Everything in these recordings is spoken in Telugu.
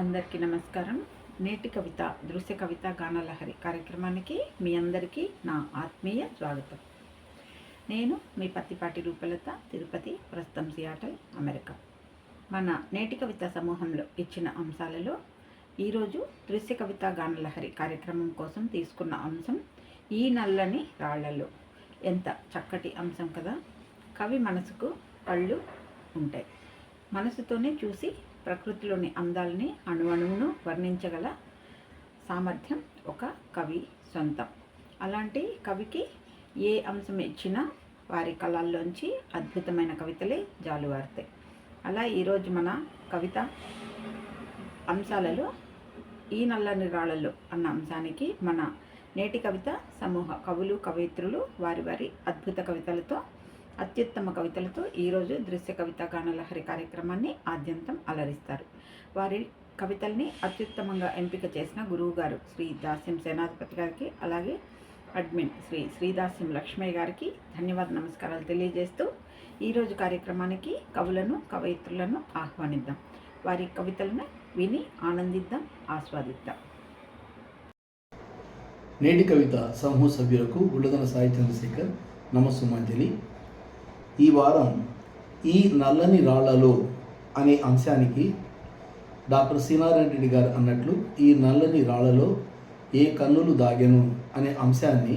అందరికీ నమస్కారం. నేటి కవిత దృశ్య కవిత గానలహరి కార్యక్రమానికి మీ అందరికీ నా ఆత్మీయ స్వాగతం. నేను మీ పత్తిపాటి రూపలత తిరుపతి ప్రస్తుతం సియాటల్ అమెరికా. మన నేటి కవిత సమూహంలో ఇచ్చిన అంశాలలో ఈరోజు దృశ్య కవిత గానలహరి కార్యక్రమం కోసం తీసుకున్న అంశం ఈ నల్లని రాళ్ళలో. ఎంత చక్కటి అంశం కదా! కవి మనసుకు కళ్ళు ఉంటాయి. మనసుతోనే చూసి ప్రకృతిలోని అందాలని అణువణువును వర్ణించగల సామర్థ్యం ఒక కవి సొంతం. అలాంటి కవికి ఏ అంశం ఇచ్చినా వారి కళల్లోంచి అద్భుతమైన కవితలే జాలువారుతాయి అలా ఈరోజు మన కవిత అంశాలలో ఈ నల్లని రాళ్ళలో అన్న అంశానికి మన నేటి కవిత సమూహ కవులు కవయిత్రులు వారి వారి అద్భుత కవితలతో అత్యుత్తమ కవితలతో ఈరోజు దృశ్య కవిత గానలహరి కార్యక్రమాన్ని ఆద్యంతం అలరిస్తారు. వారి కవితల్ని అత్యుత్తమంగా ఎంపిక చేసిన గురువు గారు శ్రీ దాస్యం సేనాధిపతి గారికి అలాగే అడ్మిన్ శ్రీ శ్రీదాస్యం లక్ష్మయ్య గారికి ధన్యవాద నమస్కారాలు తెలియజేస్తూ ఈరోజు కార్యక్రమానికి కవులను కవయిత్రులను ఆహ్వానిద్దాం. వారి కవితలను విని ఆనందిద్దాం ఆస్వాదిద్దాం. నేటి కవిత సమూహ సభ్యులకు గుళ్ళదన సాయి చంద్రశేఖర్ నమస్సుమాంజలి ఈ వారం ఈ నల్లని రాళ్ళలో అనే అంశానికి డాక్టర్ సీనారాయణ రెడ్డి గారు అన్నట్లు ఈ నల్లని రాళ్ళలో ఏ కన్నులు దాగెను అనే అంశాన్ని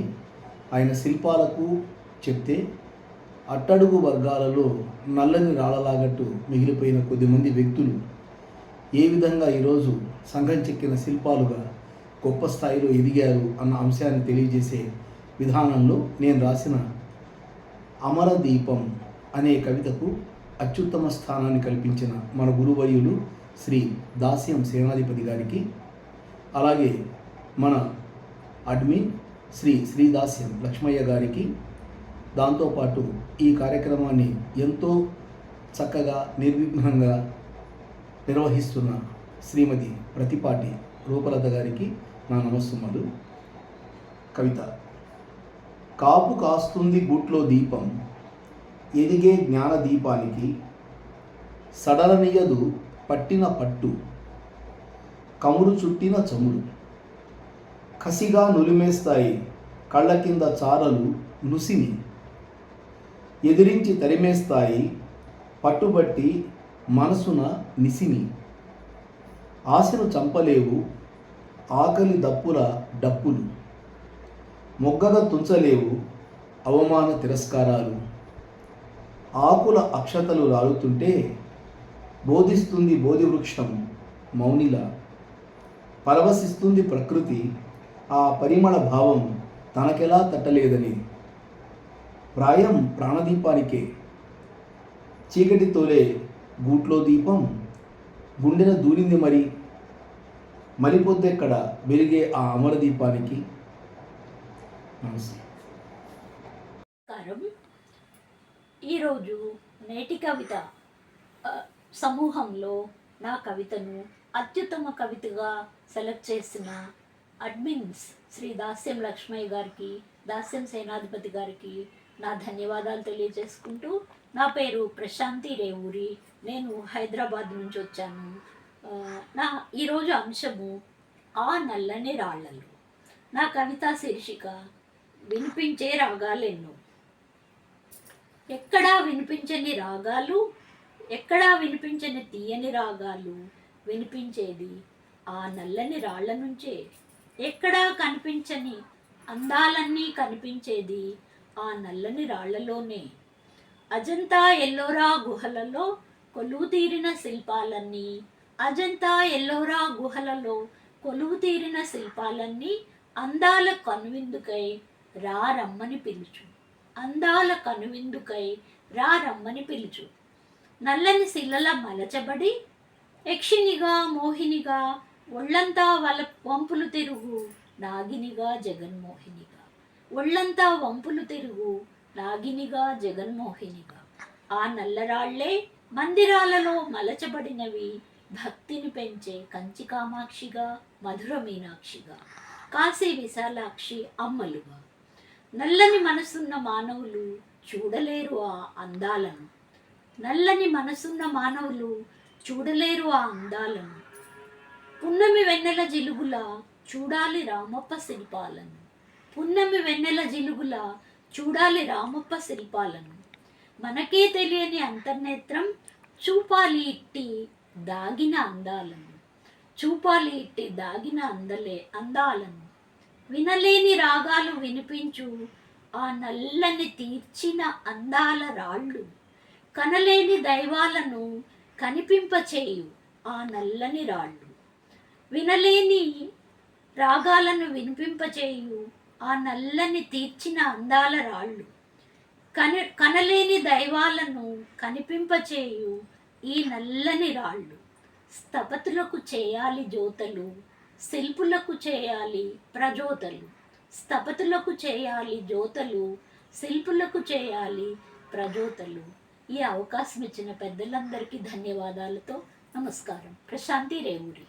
ఆయన శిల్పాలకు చెప్తే అట్టడుగు వర్గాలలో నల్లని రాళ్ళలాగట్టు మిగిలిపోయిన కొద్దిమంది వ్యక్తులు ఏ విధంగా ఈరోజు సంఘం చెక్కిన శిల్పాలుగా గొప్ప స్థాయిలో ఎదిగారు అన్న అంశాన్ని తెలియజేసే విధానంలో నేను రాసిన అమరదీపం అనే కవితకు అత్యుత్తమ స్థానాన్ని కల్పించిన మన గురువర్యులు శ్రీ దాస్యం సేనాధిపతి గారికి అలాగే మన అడ్మిన్ శ్రీ శ్రీదాస్యం లక్ష్మయ్య గారికి దాంతోపాటు ఈ కార్యక్రమాన్ని ఎంతో చక్కగా నిర్విఘ్నంగా నిర్వహిస్తున్న శ్రీమతి ప్రతిపాటి రూపలత గారికి నా నమస్సుమలు కవిత కాపు కాస్తుంది గుట్లో దీపం ఎదిగే జ్ఞాన దీపానికి సడలనియదు పట్టిన పట్టు కమురు చుట్టిన చమురు. కసిగా నులిమేస్తాయి కళ్ళ కింద చారలు నుసిని. ఎదిరించి తరిమేస్తాయి పట్టుబట్టి మనసున నిసిని. ఆశను చంపలేవు ఆకలి దప్పుల డప్పులు. మొగ్గగా తుంచలేవు అవమాన తిరస్కారాలు. ఆకుల అక్షతలు రాలుతుంటే బోధిస్తుంది బోధి వృక్షం మౌనిల. పరవశిస్తుంది ప్రకృతి ఆ పరిమళ భావం తనకెలా తట్టలేదని. ప్రాయం ప్రాణదీపానికే. చీకటి తోలే గూట్లో దీపం గుండెన దూరింది మరి. మరిపోద్దెక్కడ వెలిగే ఆ అమర దీపానికి నమస్కారం. ఈరోజు నేటి కవిత సమూహంలో నా కవితను అత్యుత్తమ కవితగా సెలెక్ట్ చేసిన అడ్మిన్స్ శ్రీ దాస్యం లక్ష్మయ్య గారికి దాస్యం సేనాధిపతి గారికి నా ధన్యవాదాలు తెలియజేసుకుంటూ నా పేరు ప్రశాంతి రేవూరి. నేను హైదరాబాద్ నుంచి వచ్చాను. నా ఈరోజు అంశము ఆ నల్లని రాళ్ళలు నా కవితా శీర్షిక వినిపించే రాగాలెన్నో. ఎక్కడా వినిపించని రాగాలు ఎక్కడా వినిపించని తీయని రాగాలు వినిపించేది ఆ నల్లని రాళ్ళ నుంచే. ఎక్కడా కనిపించని అందాలన్నీ కనిపించేది ఆ నల్లని రాళ్ళలోనే. అజంతా ఎల్లోరా గుహలలో కొలువు తీరిన శిల్పాలన్నీ అజంతా ఎల్లోరా గుహలలో కొలువు తీరిన శిల్పాలన్నీ అందాల కనువిందుకై రా రమ్మని పిలుచు. అందాల కనువిందుకై రా రమ్మని పిలుచు. నల్లని శిలల మలచబడి యక్షినిగా మోహినిగా ఒళ్ళంతా వల వంపులు తిరుగు నాగినిగా జగన్మోహినిగా. ఒళ్ళంతా వంపులు తిరుగు నాగినిగా జగన్మోహినిగా. ఆ నల్లరాళ్ళే మందిరాలలో మలచబడినవి భక్తిని పెంచే కంచి కామాక్షిగా మధుర మీనాక్షిగా. కాశీ విశాలాక్షి అమ్మలుగా. నల్లని మనసున్న మానవులు చూడలేరు ఆ అందాలను. నల్లని మనసున్న మానవులు చూడలేరు ఆ అందాలను. పున్నమి వెన్నెల జిలుగుల చూడాలి రామప్ప శిల్పాలను. పున్నమి వెన్నెల జిలుగుల చూడాలి రామప్ప శిల్పాలను. మనకే తెలియని అంతర్నేత్రం చూపాలి ఇట్టి దాగిన అందాలను. చూపాలి ఇట్టి దాగిన అందలే అందాలను. వినలేని రాగాలు వినిపించు. ఆ నల్లని తీర్చిన అందాల రాళ్ళు. కనలేని దైవాలను కనిపింపచేయు ఆ నల్లని రాళ్ళు. వినలేని రాగాలను వినిపింపచేయు ఆ నల్లని తీర్చిన అందాల రాళ్ళు. కని కనలేని దైవాలను కనిపింపచేయు ఈ నల్లని రాళ్ళు. స్థపతులకు చేయాలి జ్యోతలు శిల్పులకు చేయాలి ప్రజోతలు స్థపతులకు చేయాలి జ్యోతలు శిల్పులకు చేయాలి ప్రజోతలు. ఈ అవకాశం ఇచ్చిన పెద్దలందరికీ ధన్యవాదాలతో నమస్కారం. ప్రశాంతి రేవూరి.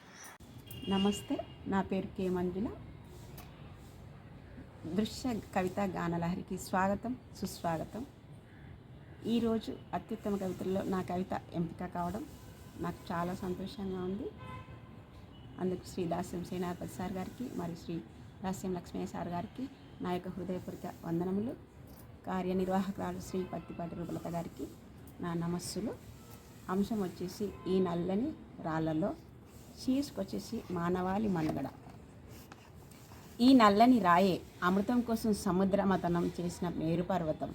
నమస్తే నా పేరు కే మంజుల. దృశ్య కవిత గానలహరికి స్వాగతం సుస్వాగతం. ఈరోజు అత్యుత్తమ కవితల్లో నా కవిత ఎంపిక కావడం నాకు చాలా సంతోషంగా ఉంది. అందుకు శ్రీ దాస్యం సేనాపతి సార్ గారికి మరియు శ్రీ దాస్యం లక్ష్మయ్య సార్ గారికి నా యొక్క హృదయపూర్వక వందనములు. కార్యనిర్వాహకురాలు శ్రీ పత్తిపాటి రూపలత గారికి నా నమస్సులు. అంశం వచ్చేసి ఈ నల్లని రాళ్ళలో శీర్షిక వచ్చేసి మానవాళి మనుగడ. ఈ నల్లని రాయే అమృతం కోసం సముద్రమతనం చేసిన మేరుపర్వతం.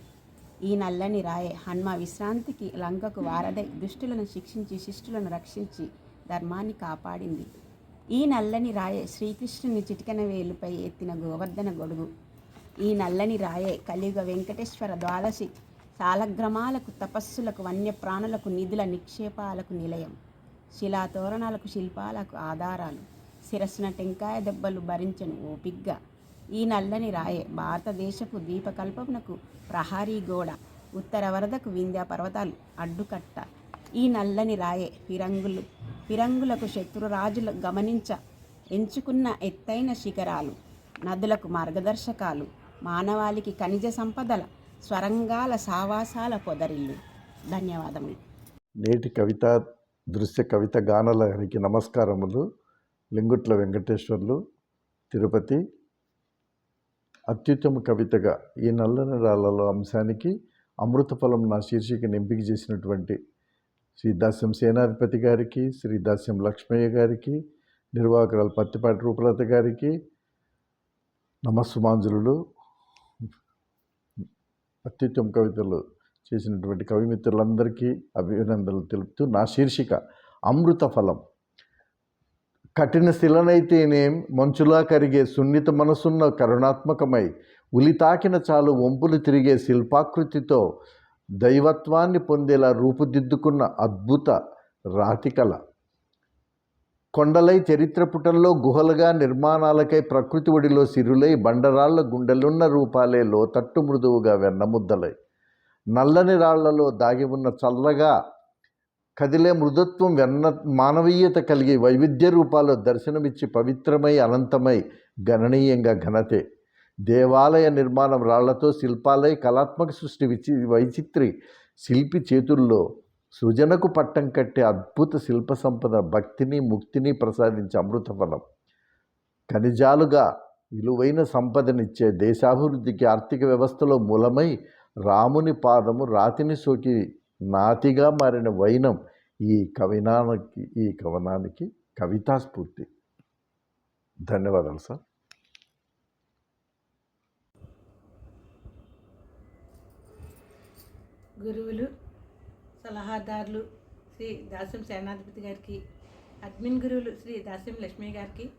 ఈ నల్లని రాయే హన్మ విశ్రాంతికి లంకకు వారదై దుష్టులను శిక్షించి శిష్టులను రక్షించి ధర్మాన్ని కాపాడింది. ఈ నల్లని రాయే శ్రీకృష్ణుని చిటికన వేలుపై ఎత్తిన గోవర్ధన గొడుగు. ఈ నల్లని రాయే కలియుగ వెంకటేశ్వర ద్వాదశి సాలగ్రమాలకు తపస్సులకు వన్యప్రాణులకు నిధుల నిక్షేపాలకు నిలయం. శిలా తోరణాలకు శిల్పాలకు ఆధారాలు. శిరస్సున టెంకాయ దెబ్బలు భరించను ఓపిగ్గా ఈ నల్లని రాయే భారతదేశపు దీపకల్పమునకు ప్రహారీ గోడ ఉత్తర వరదకు వింధ్యా పర్వతాలు అడ్డుకట్ట. ఈ నల్లని రాయే ఫిరంగులు ఫిరంగులకు శత్రురాజులు గమనించ ఎంచుకున్న ఎత్తైన శిఖరాలు నదులకు మార్గదర్శకాలు మానవాళికి ఖనిజ సంపదల స్వరంగాల సావాసాల పొదరిల్లు. ధన్యవాదములు. నేటి కవిత దృశ్య కవిత గానలకి నమస్కారములు. లింగుట్ల వెంకటేశ్వర్లు తిరుపతి. అత్యుత్తమ కవితగా ఈ నల్లని రాళ్ళలో అంశానికి అమృతఫలం నా శీర్షికను ఎంపిక చేసినటువంటి శ్రీ దాస్యం సేనాధిపతి గారికి శ్రీ దాస్యం లక్ష్మయ్య గారికి నిర్వాహకురాలు పత్తిపాటి రూపలత గారికి నమస్సుమాంజులు అత్యుత్తమ కవితలు చేసినటువంటి కవిమిత్రులందరికీ అభినందనలు తెలుపుతూ నా శీర్షిక అమృత ఫలం. కఠిన శిలనైతేనేం మంచులా కరిగే సున్నిత మనసున్న కరుణాత్మకమై ఉలి తాకిన చాలు వంపులు తిరిగే శిల్పాకృతితో దైవత్వాన్ని పొందేలా రూపుదిద్దుకున్న అద్భుత రాతికల కొండలై చరిత్ర పుటల్లో గుహలుగా నిర్మాణాలకై ప్రకృతి ఒడిలో సిరులై బండరాళ్ళ గుండెలున్న రూపాలే లోతట్టు మృదువుగా వెన్నముద్దలై. నల్లని రాళ్ళలో దాగి ఉన్న చల్లగా కదిలే మృదుత్వం వెన్న మానవీయత కలిగి వైవిధ్య రూపాల్లో దర్శనమిచ్చి పవిత్రమై అనంతమై గణనీయంగా ఘనతే. దేవాలయ నిర్మాణం రాళ్ళతో శిల్పాలై కళాత్మక సృష్టి విచి వైచిత్రి శిల్పి చేతుల్లో సృజనకు పట్టం కట్టే అద్భుత శిల్ప సంపద భక్తిని ముక్తిని ప్రసాదించే అమృతఫలం ఖనిజాలుగా విలువైన సంపదనిచ్చే దేశాభివృద్ధికి ఆర్థిక వ్యవస్థలో మూలమై రాముని పాదము రాతిని సోకి నాతిగా మారిన వైనం ఈ కవినానికి ఈ కవనానికి కవితా స్ఫూర్తి ధన్యవాదాలు సార్. గురువులు సలహాదారులు శ్రీ దాసం సేనాధిపతి గారికి అడ్మిన్ గురువులు శ్రీ దాసం లక్ష్మి గారికి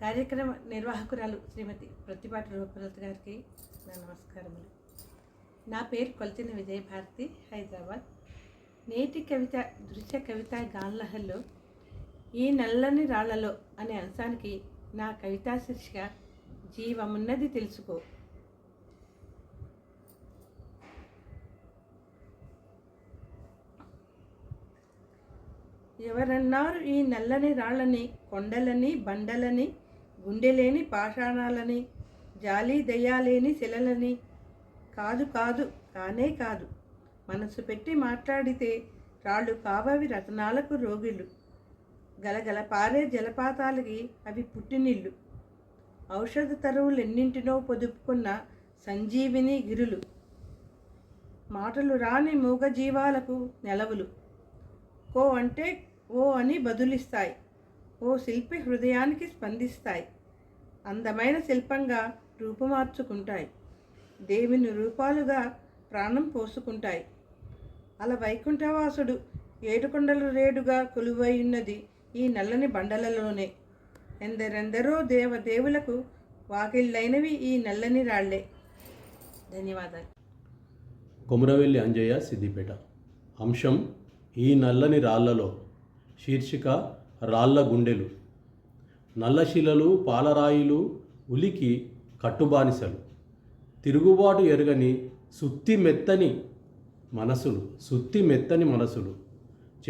కార్యక్రమ నిర్వాహకురాలు శ్రీమతి ప్రతిపాటి రూపలత గారికి నా నమస్కారములు. నా పేరు కొలచిన విజయభారతి హైదరాబాద్. నేటి కవిత దృశ్య కవిత గాన్లహల్లో ఈ నల్లని రాళ్ళలో అనే అంశానికి నా కవితా శీర్షిక జీవమున్నది తెలుసుకో. ఎవరన్నారు ఈ నల్లని రాళ్ళని కొండలని బండలని గుండెలేని పాషాణాలని జాలి దయ్యాలేని శిలలని? కాదు కాదు కానే కాదు. మనసు పెట్టి మాట్లాడితే రాళ్ళు కావవి రతనాలకు రోగిలు. గలగల పారే జలపాతాలకి అవి పుట్టినిల్లు. ఔషధ తరువులెన్నింటినో పొదుపుకున్న సంజీవిని గిరులు. మాటలు రాని మూగజీవాలకు నెలవులు. కో అంటే ఓ అని బదులిస్తాయి. ఓ శిల్పి హృదయానికి స్పందిస్తాయి. అందమైన శిల్పంగా రూపుమార్చుకుంటాయి. దేవుని రూపాలుగా ప్రాణం పోసుకుంటాయి. అలా వైకుంఠవాసుడు ఏడుకొండల రేడుగా కొలువై ఉన్నది ఈ నల్లని బండలలోనే. ఎందరెందరో దేవదేవులకు వాకిళ్ళైనవి ఈ నల్లని రాళ్ళే. ధన్యవాదాలు. కొమురవెల్లి అంజయ్య సిద్దిపేట. అంశం ఈ నల్లని రాళ్ళలో శీర్షిక రాళ్ళ గుండెలు. నల్లశిలలు పాలరాయిలు ఉలికి కట్టుబానిసలు. తిరుగుబాటు ఎరుగని సుత్తి మెత్తని మనసులు సుత్తి మెత్తని మనసులు.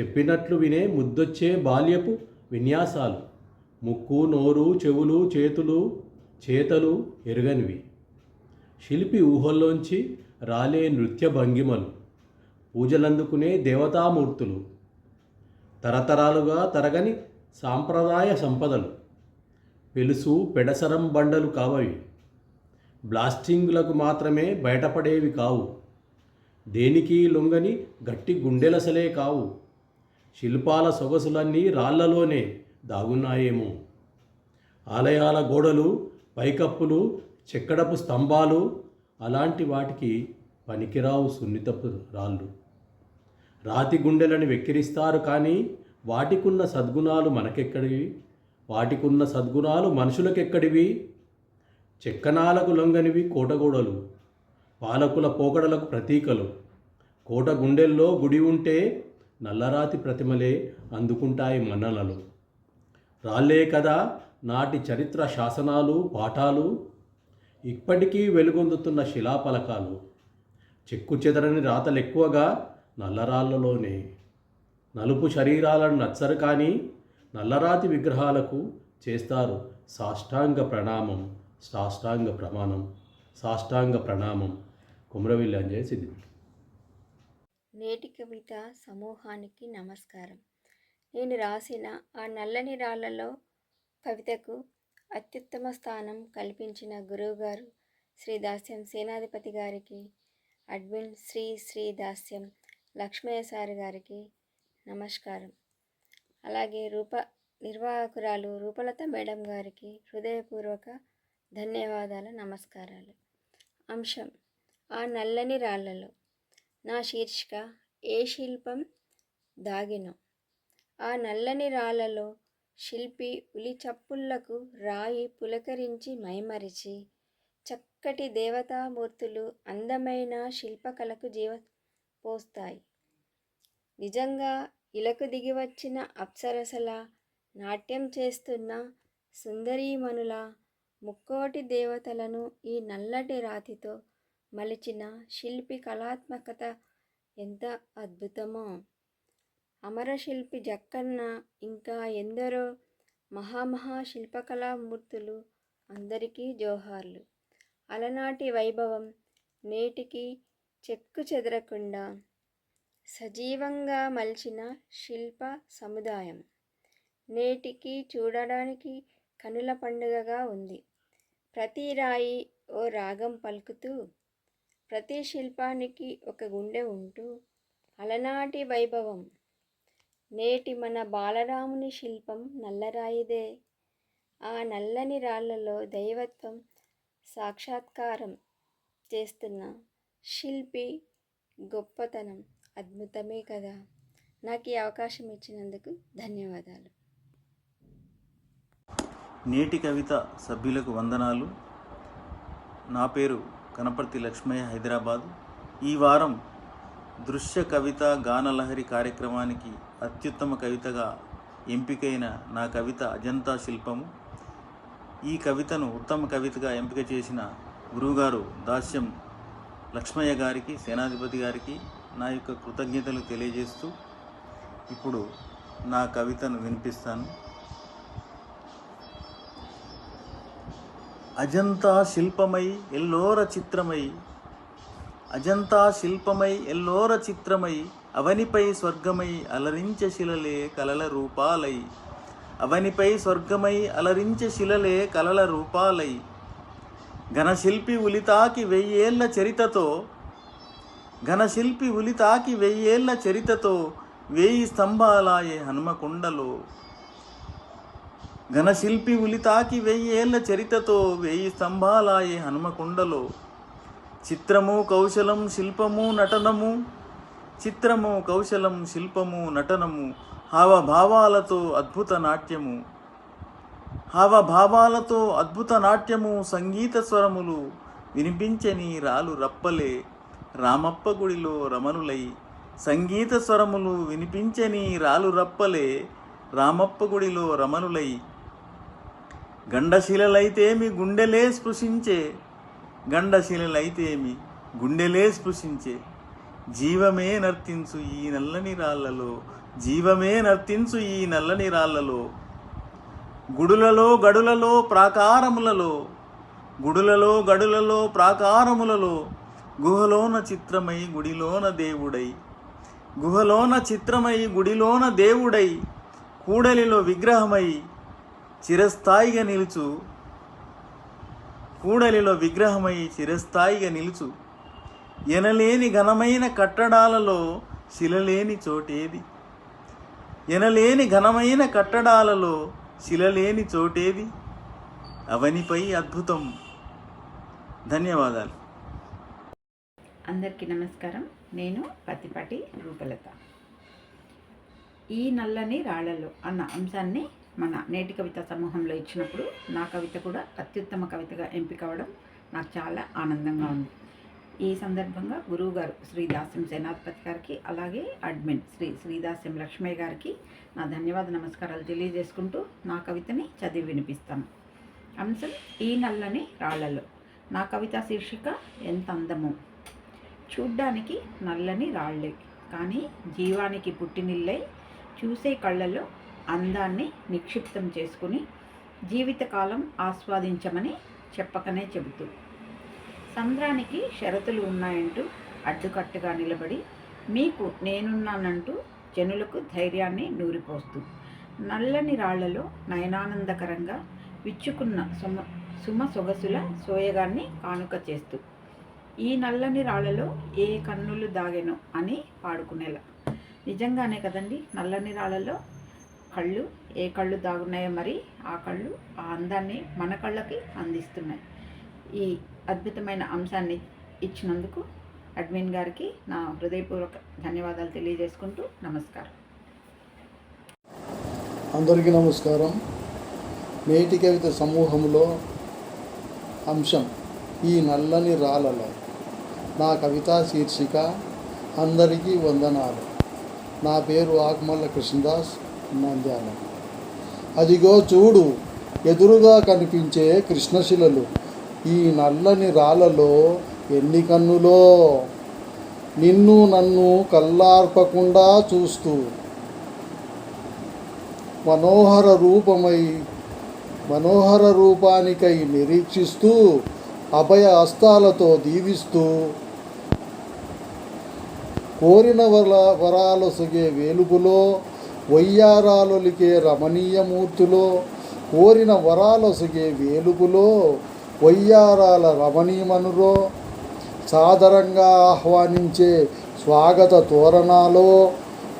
చెప్పినట్లు వినే ముద్దొచ్చే బాల్యపు విన్యాసాలు. ముక్కు నోరు చెవులు చేతులు చేతలు ఎరుగనివి. శిల్పి ఊహల్లోంచి రాలే నృత్య భంగిమలు. పూజలందుకునే దేవతామూర్తులు. తరతరాలుగా తరగని సాంప్రదాయ సంపదలు. పెలుసు పెడసరం బండలు కావవి. బ్లాస్టింగులకు మాత్రమే బయటపడేవి కావు. దేనికి లొంగని గట్టి గుండెలసలే కావు. శిల్పాల సొగసులన్నీ రాళ్ళలోనే దాగున్నాయేమో. ఆలయాల గోడలు పైకప్పులు చెక్కడపు స్తంభాలు అలాంటి వాటికి పనికిరావు సున్నితపు రాళ్ళు. రాతి గుండెలను వెక్కిరిస్తారు కానీ వాటికున్న సద్గుణాలు మనకెక్కడివి? వాటికున్న సద్గుణాలు మనుషులకెక్కడివి? చెక్కనాలకు లొంగనివి కోటగోడలు పాలకుల పోకడలకు ప్రతీకలు. కోట గుండెల్లో గుడి ఉంటే నల్లరాతి ప్రతిమలే అందుకుంటాయి మన్ననలు రాలే కదా నాటి చరిత్ర శాసనాలు పాఠాలు? ఇప్పటికీ వెలుగొందుతున్న శిలాఫలకాలు. చెక్కు చెదరని రాతలు ఎక్కువగా నల్లరాళ్ళలోనే నలుపు శరీరాలను నచ్చరు కానీ నల్లరాతి విగ్రహాలకు చేస్తారు సాష్టాంగ ప్రణామం సాష్టాంగ ప్రమాణం సాష్టాంగ ప్రణామం. కుమ్రవిల్లి అంజయ్ నేటి కవిత సమూహానికి నమస్కారం. నేను రాసిన ఆ నల్లని రాళ్ళలో కవితకు అత్యుత్తమ స్థానం కల్పించిన గురువుగారు శ్రీ దాస్యం సేనాధిపతి గారికి అడ్మిన్ శ్రీ శ్రీ దాస్యం లక్ష్మయ్య సార్ గారికి నమస్కారం. అలాగే రూప నిర్వాహకురాలు రూపలత మేడం గారికి హృదయపూర్వక ధన్యవాదాలు నమస్కారాలు. అంశం ఆ నల్లని రాళ్ళలో నా శీర్షిక ఏ శిల్పం దాగినో. ఆ నల్లని రాళ్ళలో శిల్పి ఉలి చప్పుళ్ళకు రాయి పులకరించి మైమరిచి చక్కటి దేవతామూర్తులు అందమైన శిల్పకళకు జీవ పోస్తాయి. నిజంగా ఇలకు దిగి వచ్చిన అప్సరసల నాట్యం చేస్తున్న సుందరీమణుల ముక్కోటి దేవతలను ఈ నల్లటి రాతితో మలిచిన శిల్పి కళాత్మకత ఎంత అద్భుతమో! అమరశిల్పి జక్కన్న ఇంకా ఎందరో మహామహా శిల్పకళామూర్తులు అందరికీ జోహార్లు. అలనాటి వైభవం నేటికి చెక్కు చెదరకుండా సజీవంగా మలిచిన శిల్ప సముదాయం. నేటికి చూడడానికి కనుల పండుగగా ఉంది. ప్రతి రాయి ఓ రాగం పలుకుతూ ప్రతి శిల్పానికి ఒక గుండె ఉంటూ అలనాటి వైభవం. నేటి మన బాలరాముని శిల్పం నల్లరాయిదే ఆ నల్లని రాళ్ళలో దైవత్వం సాక్షాత్కారం చేస్తున్న శిల్పి గొప్పతనం అద్భుతమే కదా. నాకు ఈ అవకాశం ఇచ్చినందుకు ధన్యవాదాలు. నేటి కవిత సభ్యులకు వందనాలు. నా పేరు కనపర్తి లక్ష్మయ్య హైదరాబాద్. ఈ వారం దృశ్య కవిత గానలహరి కార్యక్రమానికి అత్యుత్తమ కవితగా ఎంపికైన నా కవిత అజంతా శిల్పము. ఈ కవితను ఉత్తమ కవితగా ఎంపిక చేసిన గురువుగారు దాస్యం లక్ష్మయ్య గారికి సేనాధిపతి గారికి నా యొక్క కృతజ్ఞతలు తెలియజేస్తూ ఇప్పుడు నా కవితను వినిపిస్తాను. అజంతా శిల్పమై ఎల్లోర చిత్రమై అజంతా శిల్పమై ఎల్లోర చిత్రమై అవనిపై స్వర్గమై అలరించ శిలలే కలల రూపాలై అవనిపై స్వర్గమై అలరించే శిలలే కలల రూపాలై ఘనశిల్పి ఉలితాకి వెయ్యేళ్ళ చరితతో ఘనశిల్పి ఉలితాకి వెయ్యేళ్ళ చరితతో వేయి స్తంభాలాయే హనుమకొండలో. ఘనశిల్పి ఉలితాకి వెయ్యేళ్ళ చరితతో వేయి స్తంభాలాయే హనుమకొండలో. చిత్రము కౌశలం శిల్పము నటనము చిత్రము కౌశలం శిల్పము నటనము హావభావాలతో అద్భుత నాట్యము. హావభావాలతో అద్భుత నాట్యము సంగీత స్వరములు వినిపించని రాలు రప్పలే. రామప్ప గుడిలో రమణులై సంగీత స్వరములు వినిపించని రాలు రప్పలే. రామప్ప గుడిలో రమణులై గండశిలలైతేమి గుండెలే స్పృశించే. గండశిలలైతేమి గుండెలే స్పృశించే. జీవమే నర్తించు ఈ నల్లని రాళ్ళలో జీవమే నర్తించు ఈ నల్లని రాళ్ళలో గుడులలో గడులలో ప్రాకారములలో గుడులలో గడులలో ప్రాకారములలో గుహలోన చిత్రమై గుడిలోన దేవుడై గుహలోన చిత్రమై గుడిలోన దేవుడై కూడలిలో విగ్రహమై చిరస్థాయిగా నిలుచు కూడలిలో విగ్రహమై చిరస్థాయిగా నిలుచు. ఎనలేని ఘనమైన కట్టడాలలో శిలలేని చోటేది. ఎనలేని ఘనమైన కట్టడాలలో శిలలేని చోటేది అవనిపై అద్భుతం. ధన్యవాదాలు. అందరికీ నమస్కారం. నేను పత్తిపాటి రూపలత. ఈ నల్లని రాళ్ళలో అన్న అంశాన్ని మన నేటి కవిత సమూహంలో ఇచ్చినప్పుడు నా కవిత కూడా అత్యుత్తమ కవితగా ఎంపిక అవ్వడం నాకు చాలా ఆనందంగా ఉంది. ఈ సందర్భంగా గురువు గారు శ్రీదాస్యం సేనాధిపతి గారికి అలాగే అడ్మిన్ శ్రీ శ్రీదాస్యం లక్ష్మయ్య గారికి నా ధన్యవాద నమస్కారాలు తెలియజేసుకుంటూ నా కవితని చదివి వినిపిస్తాను. అంశం ఈ నల్లని రాళ్ళలో. నా కవిత శీర్షిక ఎంత అందము చూడ్డానికి నల్లని రాళ్ళే కానీ జీవానికి పుట్టినిల్లై చూసే కళ్ళలో అందాన్ని నిక్షిప్తం చేసుకుని జీవితకాలం ఆస్వాదించమని చెప్పకనే చెబుతూ సంద్రానికి షరతులు ఉన్నాయంటూ అడ్డుకట్టుగా నిలబడి మీకు నేనున్నానంటూ జనులకు ధైర్యాన్ని నూరిపోస్తూ నల్లని రాళ్ళలో నయనానందకరంగా విచ్చుకున్న సుమ సుమ సొగసుల సోయగాన్ని కానుక చేస్తూ ఈ నల్లని రాళ్ళలో ఏ కన్నులు దాగెను అని పాడుకునేలా. నిజంగానే కదండి నల్లని రాళ్ళలో కళ్ళు ఏ కళ్ళు దాగున్నాయో మరి ఆ కళ్ళు ఆ అందాన్ని మన కళ్ళకి అందిస్తున్నాయి. ఈ అద్భుతమైన అంశాన్ని ఇచ్చినందుకు అడ్మిన్ గారికి నా హృదయపూర్వక ధన్యవాదాలు తెలియజేసుకుంటూ నమస్కారం. అందరికీ నమస్కారం. నేటి కవిత సమూహంలో అంశం ఈ నల్లని రాళ్ళలో నా కవితా శీర్షిక అందరికీ వందనాలు. నా పేరు ఆకుమల్ల కృష్ణదాస్ నంద్యాల. అదిగో చూడు ఎదురుగా కనిపించే కృష్ణశిలలు. ఈ నల్లని రాళ్ళలో ఎన్ని కన్నులో? నిన్ను నన్ను కల్లార్పకుండా చూస్తూ మనోహర రూపమై మనోహర రూపానికై నిరీక్షిస్తూ అభయ హస్తాలతో దీవిస్తూ కోరిన వర వరాలొసగే వేలుపులో వయ్యారాలొలికే రమణీయమూర్తిలో కోరిన వరాలొసగే వేలుపులో కొయ్యారాల రమణీయమనులో సాదరంగా ఆహ్వానించే స్వాగత తోరణాలో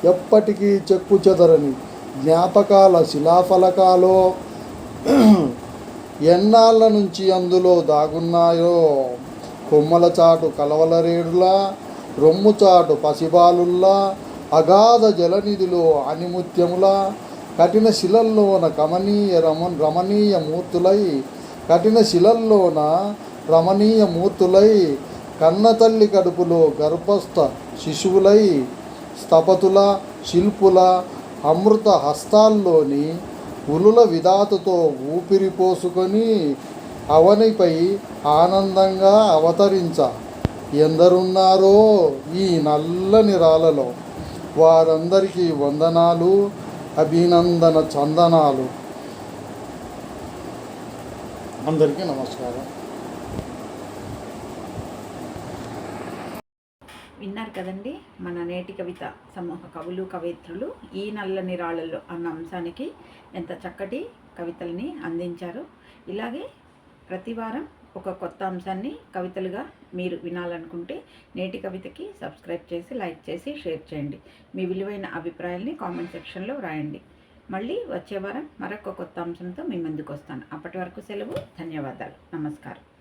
ఎప్పటికీ చెక్కు చెదరని జ్ఞాపకాల శిలాఫలకాలో ఎన్నాళ్ళ నుంచి అందులో దాగున్నాయో? కొమ్మల చాటు కలవలరేడులా రొమ్ము చాటు పసిబాలుల్లా అగాధ జలనిధిలో అనిముత్యములా కఠిన శిలల్లోన కమనీయ రమ రమణీయ మూర్తులై కఠిన శిలల్లోన రమణీయ మూర్తులై కన్నతల్లి కడుపులో గర్భస్థ శిశువులై స్థపతుల శిల్పుల అమృత హస్తాల్లోని ఉలుల విధాతతో ఊపిరి పోసుకొని అవనిపై ఆనందంగా అవతరించ. ఎందరున్నారో ఈ నల్లని రాళ్ళలో వారందరికీ వందనాలు అభినందన చందనాలు. అందరికీ నమస్కారం. విన్నారు కదండి మన నేటి కవిత సమూహ కవులు కవయిత్రులు ఈ నల్లని రాళ్ళల్లో అన్న అంశానికి ఎంత చక్కటి కవితల్ని అందించారు. ఇలాగే ప్రతి వారం ఒక కొత్త అంశాన్ని కవితలుగా మీరు వినాలనుకుంటే నేటి కవితకి సబ్స్క్రైబ్ చేసి లైక్ చేసి షేర్ చేయండి. మీ విలువైన అభిప్రాయాల్ని కామెంట్ సెక్షన్లో వ్రాయండి మళ్ళీ వచ్చే వారం మరొక కొత్త అంశంతో మీ ముందుకు వస్తాను. అప్పటి వరకు సెలవు ధన్యవాదాలు. నమస్కారం.